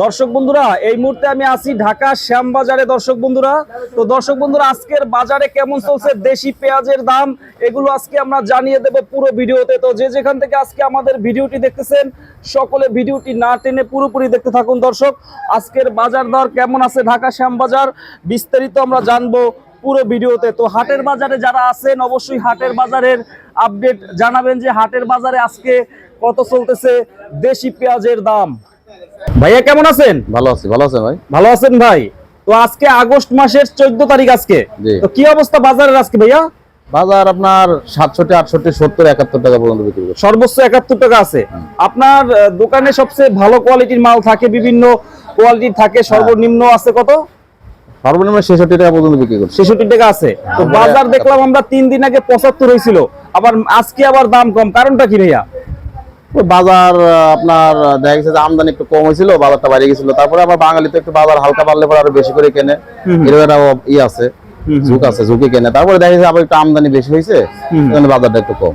দর্শক বন্ধুরা, এই মুহূর্তে আমি আছি ঢাকা শ্যামবাজারে, দর্শক বন্ধুরা। তো দর্শক বন্ধুরা, আজকের বাজারে কেমন চলছে? দেশি পেঁয়াজের দাম, এগুলো আজকে আমরা জানিয়ে দেব পুরো ভিডিওতে। তো যে যেখান থেকে আজকে আমাদের ভিডিওটি দেখতেছেন, সকলে ভিডিওটি না টেনে পুরোপুরি দেখতে থাকুন। দর্শক, আজকের বাজার দর কেমন আছে ঢাকা শ্যামবাজার? বিস্তারিত আমরা জানব পুরো ভিডিওতে। তো হাটের বাজারে যারা আছেন, অবশ্যই হাটের বাজারের আপডেট জানাবেন যে হাটের বাজারে আজকে কত চলতেছে দেশি পেঁয়াজের দাম। ভাইয়া কেমন আছেন? ভালো আছি ভালো আছেন ভাই? ভালো আছেন ভাই? তো আজকে আগস্ট মাসের চোদ্দ তারিখ আজকে। তো কি অবস্থা বাজারের আজকে ভাইয়া? বাজার আপনার সাতষট্টি আটষট্টি সত্তর একাত্তর টাকা পর্যন্ত বিক্রি করছে। সর্বোচ্চ একাত্তর টাকা আছে। আপনার দোকানে সবচেয়ে ভালো কোয়ালিটির মাল থাকে বিভিন্ন কোয়ালিটির থাকে সর্বনিম্ন আছে কত? সর্বনিম্ন ছেষট্টি টাকা পর্যন্ত বিক্রি ছেষট্টি টাকা আছে। তো আমরা- বাজার দেখলাম আমরা তিন দিন আগে পঁচাত্তর হয়েছিল। আবার আজকে আবার দাম কম। কারণটা কি ভাইয়া? বাজার আপনার দেখা গেছে যে আমদানি একটু কম হয়েছিল বাজারটা বাইরে গেছিল। তারপরে আবার বাঙালি তো একটু বাজার হালকা বাড়লে পরে আরও বেশি করে কেনে। এরকম একটা ই আছে ঝুঁক আছে ঝুঁকি কেনে। তারপরে দেখা গেছে আবার একটু আমদানি বেশি হয়েছে বাজারটা একটু কম।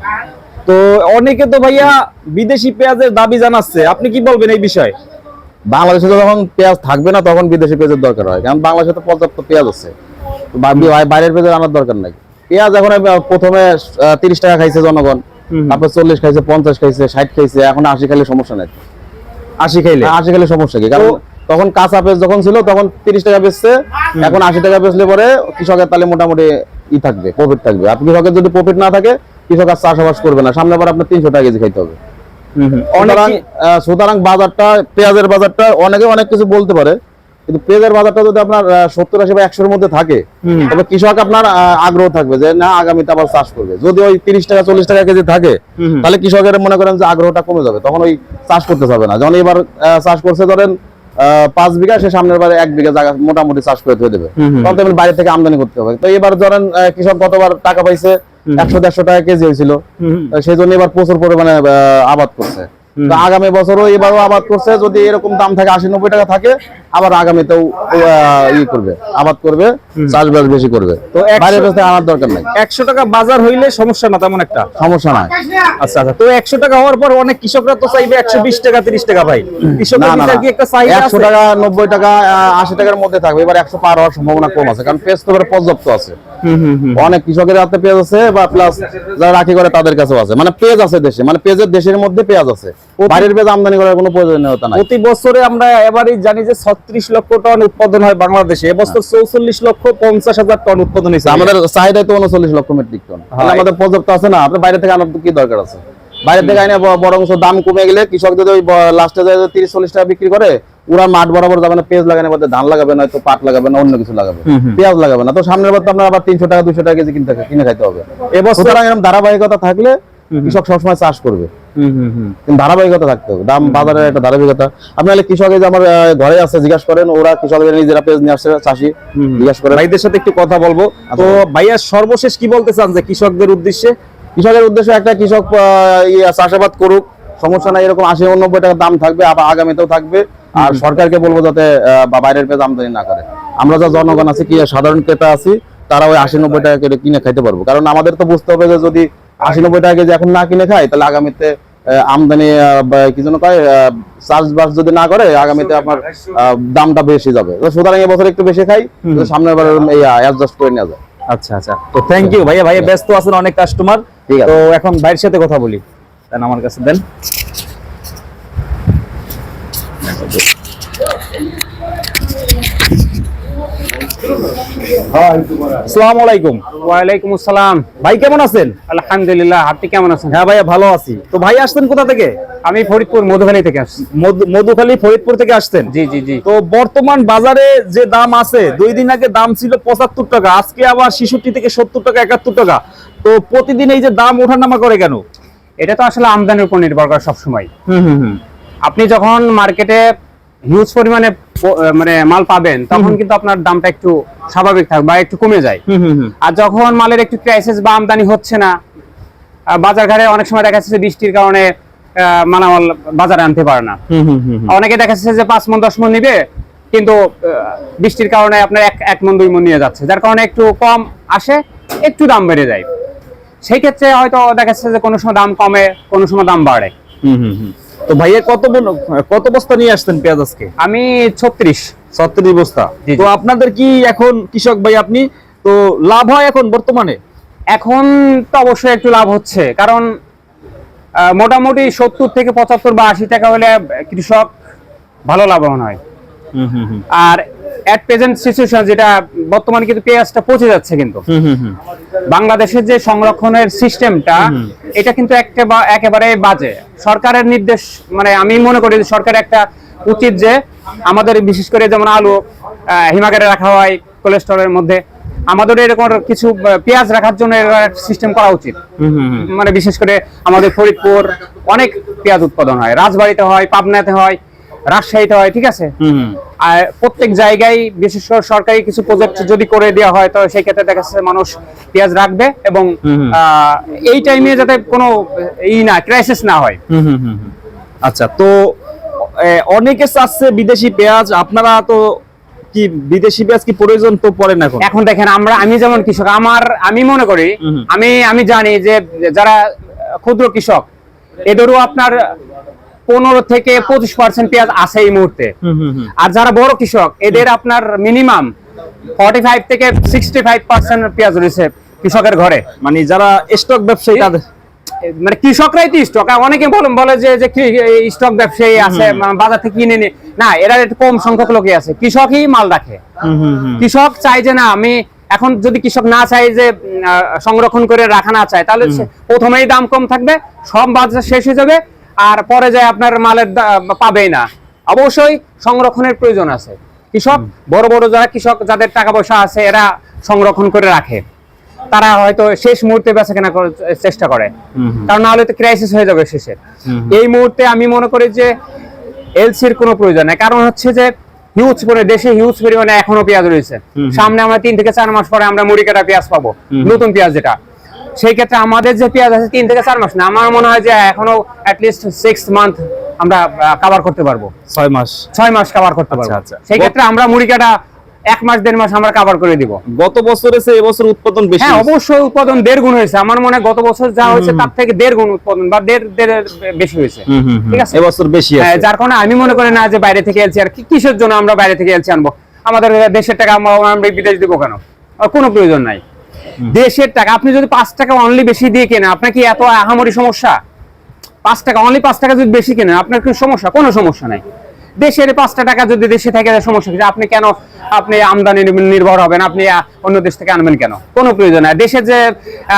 তো অনেকে তো ভাইয়া বিদেশি পেঁয়াজের দাবি জানাচ্ছে। আপনি কি বলবেন এই বিষয়ে? বাংলাদেশে যখন পেঁয়াজ থাকবে না তখন বিদেশি পেঁয়াজের দরকার হয়। কারণ বাংলাদেশে তো পর্যাপ্ত পেঁয়াজ আছে। বাইরের পেঁয়াজের আনার দরকার নাই। পেঁয়াজ এখন প্রথমে তিরিশ টাকা খাইছে জনগণ। তারপর চল্লিশ খাইছে পঞ্চাশ খাইছে ষাট খাইছে এখন আশি খাইলে সমস্যা নাই। আশি খাইলে? আশি খাইলে সমস্যা কি? কারণ তখন কাঁচা পেঁয়াজ যখন ছিল তখন তিরিশ টাকা বেচছে এখন আশি টাকা বেচলে পরে কৃষকের তাহলে মোটামুটি ই থাকবে প্রফিট থাকবে। আর কৃষকের যদি প্রফিট না থাকে কৃষক আর চাষাবাস করবে না। সামনে আবার আপনার তিনশো টাকা কেজি খাইতে হবে। সুতরাং সুতরাং বাজারটা পেঁয়াজের বাজারটা অনেকে অনেক কিছু বলতে পারে কিন্তু পেঁয়াজের বাজারটা যদি আপনার সত্তর আশি বা একশোর মধ্যে থাকে তবে কৃষক আপনার আগ্রহ থাকবে যে না আগামীতে আবার চাষ করবে। যদি ওই তিরিশ টাকা চল্লিশ টাকা কেজি থাকে তাহলে কৃষকের মনে করেন যে আগ্রহটা কমে যাবে। তখন ওই চাষ করতে যাবে না। যখন এবার চাষ করছে ধরেন পাঁচ বিঘা সে সামনের বারে এক বিঘা জায়গা মোটামুটি চাষ করে ধুয়ে দেবে। তখন তো বাইরে থেকে আমদানি করতে হবে। তো এবার ধরেন কৃষক গতবার টাকা পাইছে একশো দেড়শো টাকা কেজি হয়েছিল। সেই জন্য এবার প্রচুর পরিমাণে আবাদ করছে। তো আগামী বছরও এবারও আবাদ করছে। যদি এরকম দাম থাকে আশি নব্বই টাকা থাকে আবার আগামীতেও ই করবে আবাদ করবে চাষবাস বেশি করবে। তো বাইরে বেচতে আনার দরকার নাই। একশো টাকা বাজার হইলে সমস্যা না তেমন একটা? সমস্যা নাই। আচ্ছা আচ্ছা তো একশো টাকা হওয়ার পর অনেক কৃষকরা তো চাইবে একশো বিশ টাকা তিরিশ টাকা ভাই। একশো টাকা নব্বই টাকা আশি টাকার মধ্যে থাকবে। এবার একশো পার হওয়ার সম্ভাবনা কম আছে কারণ পেঁয়াজ তো পর্যাপ্ত আছে। অনেক কৃষকের হাতে পেঁয়াজ আছে বা প্লাস যারা রাখি করে তাদের কাছেও আছে। মানে পেঁয়াজ আছে দেশে মানে পেঁয়াজের দেশের মধ্যে পেঁয়াজ আছে। বাইরের পেঁয়াজ আমদানি করার কোনো প্রয়োজনীয়তা নাই। প্রতি বছরে আমরা এবারই জানি যে ছত্রিশ লক্ষ টন উৎপাদন হয় বাংলাদেশে। এবছর চৌচল্লিশ লক্ষ পঞ্চাশ হাজার টন উৎপাদন হয়েছে। আমাদের চাহিদা তো উনচল্লিশ লক্ষ মেট্রিক টন। আমাদের পর্যাপ্ত আছে না? আপনার বাইরে থেকে আনার কি দরকার আছে? বাইরে থেকে আইনে বরং দাম কমে গেলে কৃষক যদি ওই লাস্টে যায় তিরিশ চল্লিশ টাকা বিক্রি করে ওরা মাঠ বরাবর যাবে না পেঁয়াজ লাগানোর মধ্যে ধান লাগাবে না তো পাট লাগাবে না অন্য কিছু লাগাবে। পেঁয়াজ লাগাবে না। তো সামনের বার তো আপনার আবার তিনশো টাকা দুশো টাকা কেজি কিনতে কিনে খাইতে হবে। এবছর এরকম ধারাবাহিকতা থাকলে কৃষক সবসময় চাষ করবে। ধারাবাহিকতা থাকতে হবে। দাম বাজারের একটা ধারাবাহিকতা। আপনি হলে কৃষক এই যে আমার ঘরে আছে জিজ্ঞাসা করেন ওরা কৃষকদের নিজেরা পেঁয়াজ নিয়ে আসছে চাষি জিজ্ঞাসা করেন। ভাইদের সাথে একটু কথা বলব। তো ভাইয়া সর্বশেষ কি বলতে চান যে কৃষকদের উদ্দেশ্যে? কৃষকের উদ্দেশ্য একটা কৃষক ইয়ে চাষাবাদ করুক। সমস্যা নাই এরকম আশি নব্বই টাকা দাম থাকবে আবার আগামীতেও থাকবে। আর সরকারকে বলব যাতে বাইরের পেঁয়াজ আমদানি না করে। আমরা যা জনগণ আছি কি সাধারণ ক্রেতা আছি তারা ওই আশি নব্বই টাকা কিনে খাইতে পারব। কারণ আমাদের তো বুঝতে হবে যে যদি আশি নব্বই টাকা কেজি এখন না কিনে খাই তাহলে আগামীতে আমদানি কি যেন কয় চার্জ বাস যদি না করে আগামীতে আপনার দামটা বেশি যাবে। তো সুতরাং এবছর একটু বেশি খাই সামনের বার অ্যাডজাস্ট করে নেওয়া যায়। আচ্ছা আচ্ছা। তো থ্যাংক ইউ ভাইয়া ভাইয়া ব্যস্ত আছেন অনেক কাস্টমার ঠিক আছে। তো এখন ভাইয়ের সাথে কথা বলি। দেন আমার কাছে দেন। আসসালামু আলাইকুম। ওয়ালাইকুম আসসালাম। ভাই কেমন আছেন? আলহামদুলিল্লাহ আপনি কেমন আছেন? হ্যাঁ ভাইয়া ভালো আছি। তো ভাই আসছেন কোথা থেকে? আমি ফরিদপুর মধুখালী থেকে আসছি। মধু- মধুখালী ফরিদপুর থেকে আসছেন? জি জি জি। তো বর্তমান বাজারে যে দাম আছে দুই দিন আগে দাম ছিল পঁচাত্তর টাকা আজকে আবার ছিষট্টি থেকে সত্তর টাকা একাত্তর টাকা। তো প্রতিদিন এই যে দাম ওঠানামা করে কেন? এটা তো আসলে আমদানির উপর নির্ভর করে সবসময়। হুম হুম হুম। আপনি যখন মার্কেটে হিউজ পরিমাণে মানে মাল পাবেন তখন কিন্তু আপনার দামটা একটু স্বাভাবিক থাকবে বা একটু কমে যায়। আর যখন মালের একটু ক্রাইসিস বা আমদানি হচ্ছে না বাজার ঘাটে অনেক সময় দেখা যাচ্ছে বৃষ্টির কারণে মালামাল বাজারে আনতে পারে না। অনেকে দেখা যাচ্ছে যে পাঁচ মন দশ মন নিবে কিন্তু বৃষ্টির কারণে আপনার এক এক মন দুই মন নিয়ে যাচ্ছে যার কারণে একটু কম আসে একটু দাম বেড়ে যায়। সেই ক্ষেত্রে হয়তো দেখা যাচ্ছে যে কোনো সময় দাম কমে কোনো সময় দাম বাড়ে। হুম হুম হুম। তো ভাইয়া কত কত বস্তা নিয়ে আসতেন পেঁয়াজ আজকে? আমি ছত্রিশ। ছত্রিশ বস্তা। তো আপনাদের কি এখন কৃষক ভাই আপনি তো লাভ হয় এখন বর্তমানে? এখন তো অবশ্যই একটু লাভ হচ্ছে। কারণ মোটামুটি সত্তর থেকে পঁচাত্তর বা আশি টাকা হলে কৃষক ভালো লাভবান হয়। হুম হুম হুম। আর অ্যাট প্রেজেন্ট সিচুয়েশন যেটা বর্তমানে কিন্তু পেঁয়াজটা পচে যাচ্ছে কিন্তু। বাংলাদেশের যে সংরক্ষণের সিস্টেমটা এটা কিন্তু একটা একেবারে বাজে। সরকারের নির্দেশ মানে আমি মনে করি যে সরকারের একটা উচিত যে আমাদের বিশেষ করে যেমন আলু হিমাগারে রাখা হয় কোলেস্ট্রলের মধ্যে আমাদের এরকম কিছু পেঁয়াজ রাখার জন্য সিস্টেম করা উচিত। মানে বিশেষ করে আমাদের ফরিদপুর অনেক পেঁয়াজ উৎপাদন হয়। রাজবাড়িতে হয় পাবনাতে হয় রাজশাহীতে হয় ঠিক আছে। আর প্রত্যেক জায়গায় বিশেষ করে সরকারি কিছু প্রজেক্ট যদি করে দেওয়া হয় তো সেই ক্ষেত্রে দেখা যাচ্ছে মানুষ পেঁয়াজ রাখবে এবং এই টাইমে যাতে কোনো ই না ক্রাইসিস না হয়। আচ্ছা তো অনেকে চাচ্ছে বিদেশি পেঁয়াজ আপনারা তো কি বিদেশি পেঁয়াজ কি প্রয়োজন তো পড়ে না এখন দেখেন আমরা আমি যেমন কৃষক আমার আমি মনে করি। আমি আমি জানি যে যারা ক্ষুদ্র কৃষক এদেরও আপনার পনেরো থেকে পঁচিশ পার্সেন্ট পেঁয়াজ আছে এই মুহূর্তে। আর যারা বড় কৃষক এদের আপনার মিনিমাম ফর্টি ফাইভ থেকে সিক্সটি ফাইভ পার্সেন্ট পেঁয়াজ রয়েছে কৃষকের ঘরে। মানে যারা স্টক ব্যবসায়ী তাদের মানে কৃষকরাই তো স্টক অনেকে বলে বলে যে যে স্টক ব্যবসায়ী আছে মানে বাজার থেকে কিনে নি না এরা একটু কম সংখ্যক লোকই আছে। কৃষকই মাল রাখে। কৃষক চাই যে না আমি এখন যদি কৃষক না চাই যে সংরক্ষণ করে রাখা না চায় তাহলে প্রথমেই দাম কম থাকবে সব বাজার শেষ হয়ে যাবে আর পরে যায় আপনার মালের পাবেই না। অবশ্যই সংরক্ষণের প্রয়োজন আছে। কৃষক বড় বড় যারা কৃষক যাদের টাকা পয়সা আছে এরা সংরক্ষণ করে রাখে। তারা হয়তো শেষ মুহূর্তে বেচা কেনা চেষ্টা করে। কারণ নাহলে তো ক্রাইসিস হয়ে যাবে শেষে। এই মুহূর্তে আমি মনে করি যে এলসির কোনো প্রয়োজন নেই। কারণ হচ্ছে যে হিউজ পরিমাণে দেশে হিউজ পরিমাণে এখনও পেঁয়াজ রয়েছে। সামনে আমরা তিন থেকে চার মাস পরে আমরা মুড়ি কাটা পেঁয়াজ পাবো। নতুন পেঁয়াজ যেটা। সেই ক্ষেত্রে আমাদের যে পেঁয়াজ আছে তিন থেকে চার মাস না আমার মনে হয় যে এখনও অ্যাটলিস্ট সিক্স মান্থ আমরা কভার করতে পারব। ছয় মাস। ছয় মাস কভার করতে পারব। আচ্ছা। সেই ক্ষেত্রে আমরা মুড়ি কাটা এক মাস দেড় মাস আমরা কভার করে দিব। গত বছরে সে এবছর উৎপাদন বেশি হ্যাঁ অবশ্যই উৎপাদন দেড় গুণ হয়েছে। আমার মনে গত বছর যা হয়েছে তার থেকে দেড় গুণ উৎপাদন বা দেড় দেড় বেশি হয়েছে। ঠিক আছে? এবছর বেশি হ্যাঁ, আছে। যার কারণে আমি মনে করি না যে বাইরে থেকে এলসি আর কি- কিসের জন্য আমরা বাইরে থেকে এলসি আনব? আমাদের দেশের টাকা আমরা আমরা বিদেশ দিব কেন? আর কোনো প্রয়োজন নাই। দেশের টাকা আপনি যদি পাঁচ টাকা অনলি বেশি দিয়ে কেনেন আপনার কি এত আহামরি সমস্যা? পাঁচ টাকা অনলি পাঁচ টাকা যদি বেশি কেনেন আপনার কি সমস্যা? কোনো সমস্যা নাই। দেশের পাঁচটা টাকা যদি দেশে থাকে সমস্যা কি? আপনি কেন আপনি আমদানি নির্ভর হবেন? আপনি অন্য দেশ থেকে আনবেন কেন? কোনো প্রয়োজন নাই। দেশের যে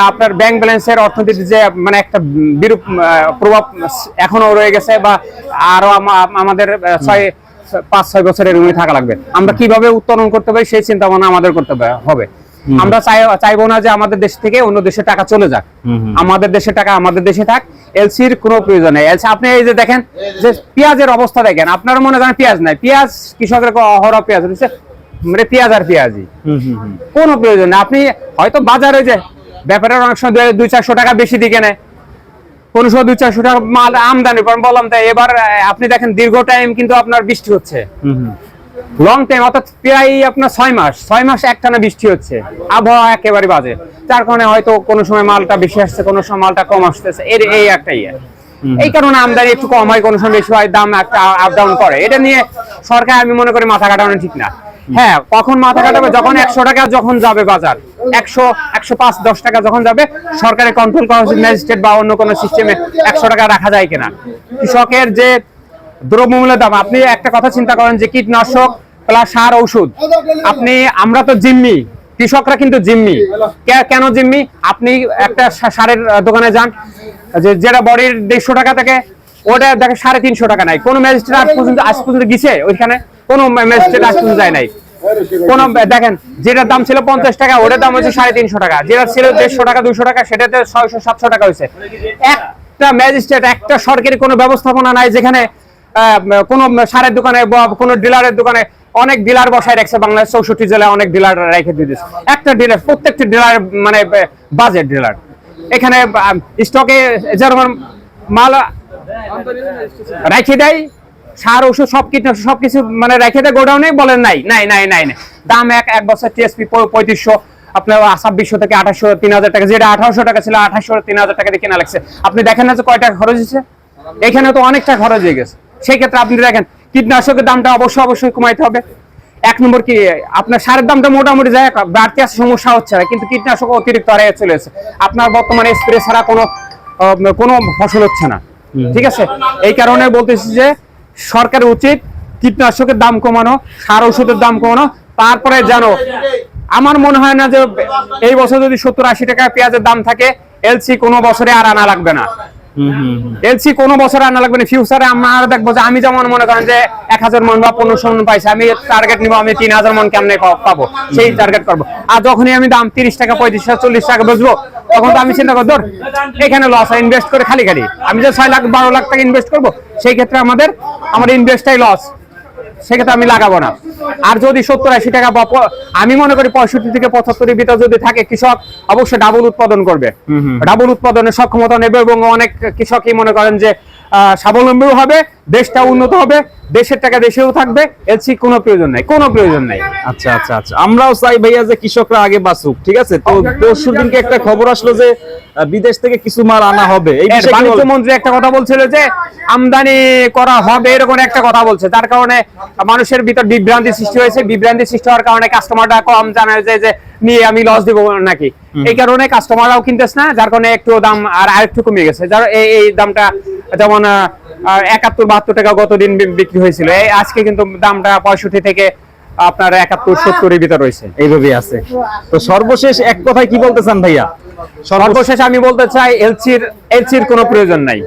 আপনার ব্যাংক ব্যালেন্সের অর্থনীতির যে মানে একটা বিরূপ প্রভাব এখনও রয়ে গেছে বা আরও আমাদের ছয় পাঁচ ছয় বছরের রুমে থাকা লাগবে। আমরা কীভাবে উত্তোলন করতে পারি? সেই চিন্তা ভাবনা আমাদের করতে হবে। আমরা চাইব না যে আমাদের দেশ থেকে অন্য দেশে টাকা চলে যাক। আমাদের দেশে টাকা আমাদের দেশে থাক এলসির কোনো প্রয়োজন নেই। এলসি আপনি এই যে দেখেন যে পেঁয়াজের অবস্থা দেখেন আপনারা মনে করেন পেঁয়াজ নাই। পেঁয়াজ কৃষকের অহরহ পেঁয়াজ রয়েছে মানে পেঁয়াজ আর হুম। কোনো প্রয়োজন নেই। আপনি হয়তো বাজারে যে ব্যাপারের অনেক সময় দুই- চারশো টাকা বেশি দিয়ে কেনে কোন সময় দুই চারশো টাকা মাল আমদানি করেন। বললাম তাই এবার আপনি দেখেন দীর্ঘ টাইম কিন্তু আপনার বৃষ্টি হচ্ছে। লং টাইম অর্থাৎ প্রায় আপনার ছয় মাস ছয় মাস একটানা বৃষ্টি হচ্ছে। আবহাওয়া একেবারে বাজে। যার কারণে হয়তো কোনো সময় মালটা বেশি আসছে কোনো সময় মালটা কম আসতেছে। এর এই একটা ইয়ে। এই কারণে আমদানি একটু কম হয় কোনো সময় বেশি হয় দাম একটা আপ ডাউন করে। এটা নিয়ে সরকার আমি মনে করি মাথা কাটানো ঠিক না। হ্যাঁ কখন মাথা কাটাবে? যখন একশো টাকা যখন যাবে বাজার একশো একশো পাঁচ দশ টাকা যখন যাবে সরকারের কন্ট্রোল করা উচিত ম্যাজিস্ট্রেট বা অন্য কোনো সিস্টেমে একশো টাকা রাখা যায় কিনা। কৃষকের যে দ্রব্যমূল্যের দাম। আপনি একটা কথা চিন্তা করেন যে কীটনাশক প্লাস সার ঔষধ। আপনি, আমরা তো জিম্মি। কৃষকরা কিন্তু জিম্মি। কেন জিম্মি? আপনি একটা সারের দোকানে যান, যে, যেটা বডির দেড়শো টাকা থেকে, ওটা দেখে সাড়ে তিনশো টাকা নাই। কোন ম্যাজিস্ট্রেট আজ পর্যন্ত আজ পর্যন্ত গেছে ওইখানে? কোন ম্যাজিস্ট্রেট আজ পর্যন্ত যায় নাই। কোন, দেখেন, যেটার দাম ছিল পঞ্চাশ টাকা, ওটার দাম হচ্ছে সাড়ে তিনশো টাকা। যেটা ছিল দেড়শো টাকা দুশো টাকা, সেটাতে ছয়শো, সাতশো টাকা হয়েছে। একটা ম্যাজিস্ট্রেট, একটা সরকারি কোনো ব্যবস্থাপনা নাই যেখানে কোনো সারের দোকানে বা কোনো ডিলারের দোকানে অনেক ডিলার বসায় রাখছে, বাংলাদেশ চৌষট্টি জেলায় অনেক ডিলার রেখে দিয়ে দিচ্ছে একটা ডিলার, প্রত্যেকটি ডিলার মানে বাজেট ডিলার। এখানে স্টকে যেরকম মাল রেখে দেয়, সার, ওষুধ, সব কীটনাশক সবকিছু মানে রেখে দেয়, গোডাউনে বলেন নাই নাই নাই নাই নাই। দাম এক এক বছর টিএসপি পঁয়ত্রিশশো, আপনার ছাব্বিশশো থেকে আঠাশশো, তিন হাজার টাকা, যেটা আঠারোশো টাকা ছিল, আঠাশশো, তিন হাজার টাকা দিয়ে কেনা লাগছে। আপনি দেখেন না যে কয় টাকা খরচ হয়েছে? এখানে তো অনেকটা খরচ হয়ে গেছে। সেই ক্ষেত্রে আপনি দেখেন কীটনাশকের দামটা অবশ্যই অবশ্যই কমাইতে হবে। এক নম্বর কি আপনার সারের দামটা মোটামুটি যায় বাড়তি আসে সমস্যা হচ্ছে না কিন্তু কীটনাশক অতিরিক্ত হারে চলে এসেছে। আপনার বর্তমানে স্প্রে ছাড়া কোনো কোনো ফসল হচ্ছে না। ঠিক আছে? এই কারণে বলতেছি যে সরকার উচিত কীটনাশকের দাম কমানো সার ওষুধের দাম কমানো। তারপরে যেন আমার মনে হয় না যে এই বছর যদি সত্তর আশি টাকা পেঁয়াজের দাম থাকে এলসি কোনো বছরে আর আনা লাগবে না। এলসি কোনো বছর আনা লাগবে না। ফিউচারে আমরা দেখব যে আমি যেমন মনে করেন যে এক হাজার মন বা পনেরোশো মন পাইছি, আমি টার্গেট নিবো, আমি তিন হাজার মন কেমনে পাবো? সেই টার্গেট করব। আর যখনই আমি দাম তিরিশ টাকা, পঁয়ত্রিশ টাকা, চল্লিশ টাকা বুঝব তখন তো আমি চিন্তা করব ধর, এখানে লস ইনভেস্ট করে খালি খালি। আমি যে ছয় লাখ, বারো লাখ টাকা ইনভেস্ট করব, সেই ক্ষেত্রে আমাদের, আমার ইনভেস্টটাই লস সেক্ষেত্রে আমি লাগাবো না। আর যদি সত্তর আশি টাকা বা আমি মনে করি পঁয়ষট্টি থেকে পঁচাত্তরের ভিতর যদি থাকে কৃষক অবশ্যই ডাবল উৎপাদন করবে। ডাবল উৎপাদনের সক্ষমতা নেবে এবং অনেক কৃষকই মনে করেন যে আহ, স্বাবলম্বীও হবে। দেশটা উন্নত হবে দেশের টাকা দেশেও থাকবে এলসি কোনো প্রয়োজন নাই কোনো প্রয়োজন নাই। আচ্ছা আচ্ছা আচ্ছা। আমরাও চাই ভাইয়া যে কৃষকরা আগে বাঁচুক ঠিক আছে? তো পরশুর দিনকে একটা খবর আসলো যে বিদেশ থেকে কিছু মাল আনা হবে। এই বিষয়ে বাণিজ্য মন্ত্রী একটা কথা বলছিল যে আমদানি করা হবে এরকম একটা কথা বলছে। তার কারণে মানুষের ভিতর বিভ্রান্তি সৃষ্টি হয়েছে। বিভ্রান্তি সৃষ্টি হওয়ার কারণে কাস্টমারটা কম জানে যে যে নিয়ে আমি লস দিব নাকি। এই কারণে কাস্টমাররাও কিনতেছে না যার কারণে একটু দাম আর আরেকটু কমে গেছে। যার এই এই দামটা যেমন একাত্তর বাহাত্তর টাকা গতদিন বিক্রি হয়েছিল। এই আজকে কিন্তু দামটা পঁয়ষট্টি থেকে আপনার একাত্তর সত্তরের ভিতর রয়েছে। এইভাবেই আছে। তো সর্বশেষ এক কথায় কি বলতে চান ভাইয়া? সর্বশেষ আমি বলতে চাই এলসির এলসির কোনো প্রয়োজন নাই।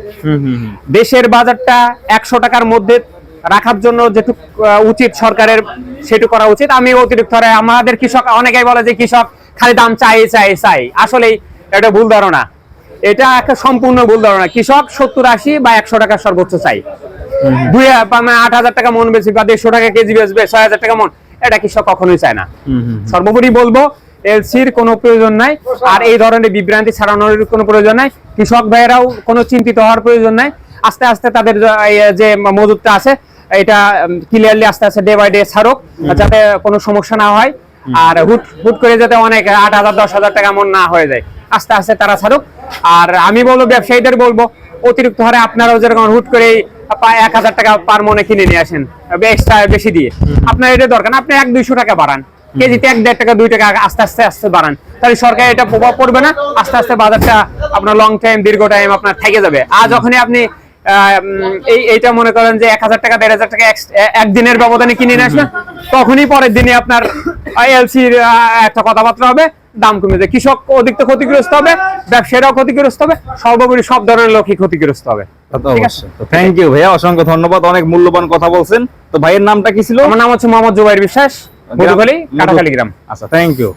দেশের বাজারটা একশো টাকার মধ্যে রাখার জন্য যেটুক উচিত সরকারের সেটু করা উচিত। আমি অতিরিক্ত আমাদের কৃষক অনেকেই বলে যে কৃষক খালি দাম চাই চাই চাই। আসলেই এটা ভুল ধারণা। এটা একটা সম্পূর্ণ ভুল ধারণা। কৃষক সত্তর আশি বা একশো টাকা সর্বোচ্চ চাই। দুই মানে আট হাজার টাকা মন বেশি বা দেড়শো টাকা কেজি বেচবে ছয় হাজার টাকা মন এটা কৃষক কখনোই চায় না। সর্বোপরি বলব এলসির কোনো প্রয়োজন নাই আর এই ধরনের বিভ্রান্তি ছড়ানোর কোনো প্রয়োজন নাই। কৃষক ভাইয়েরাও কোনো চিন্তিত হওয়ার প্রয়োজন নাই। আস্তে আস্তে তাদের যে- মজুদটা আছে এটা ক্লিয়ারলি আস্তে আস্তে ডে বাই ডে ছাড়ুক যাতে কোনো সমস্যা না হয়। আর হুট হুট করে যাতে অনেক আট হাজার দশ হাজার টাকা মন না হয়ে যায় আস্তে আস্তে তারা ছাড়ুক। আর আমি বলব ব্যবসায়ীদের বলব অতিরিক্ত হারে আপনারাও যেরকম হুট করে এক হাজার টাকা পার মনে কিনে নিয়ে আসেন। এক্সট্রা বেশি দিয়ে। আপনার এটা দরকার আপনি এক দুইশো টাকা বাড়ান। কেজিতে এক দেড় টাকা দুই টাকা আস্তে আস্তে আস্তে বাড়ান। তাহলে সরকার এটা প্রভাব পড়বে না আস্তে আস্তে বাজারটা আপনার লং টাইম দীর্ঘ টাইম আপনার থেকে যাবে। আর যখনই আপনি আহ, এই এইটা মনে করেন যে এক হাজার টাকা দেড় হাজার টাকা একদিনের ব্যবধানে কিনে নিয়ে আসবেন তখনই পরের দিনে আপনার এলসির একটা কথাবার্তা হবে। দাম কমে যায়। কৃষক অধিক তো ক্ষতিগ্রস্ত হবে ব্যবসায়ীরাও ক্ষতিগ্রস্ত হবে সর্বোপরি সব ধরনের লোকই ক্ষতিগ্রস্ত হবে। থ্যাংক ইউ ভাইয়া অসংখ্য ধন্যবাদ অনেক মূল্যবান কথা বলছেন। তো ভাইয়ের নামটা কি ছিল? আমার নাম হচ্ছে মোহাম্মদ জুবাইর বিশ্বাস কাটাখালী গ্রাম। আচ্ছা থ্যাংক ইউ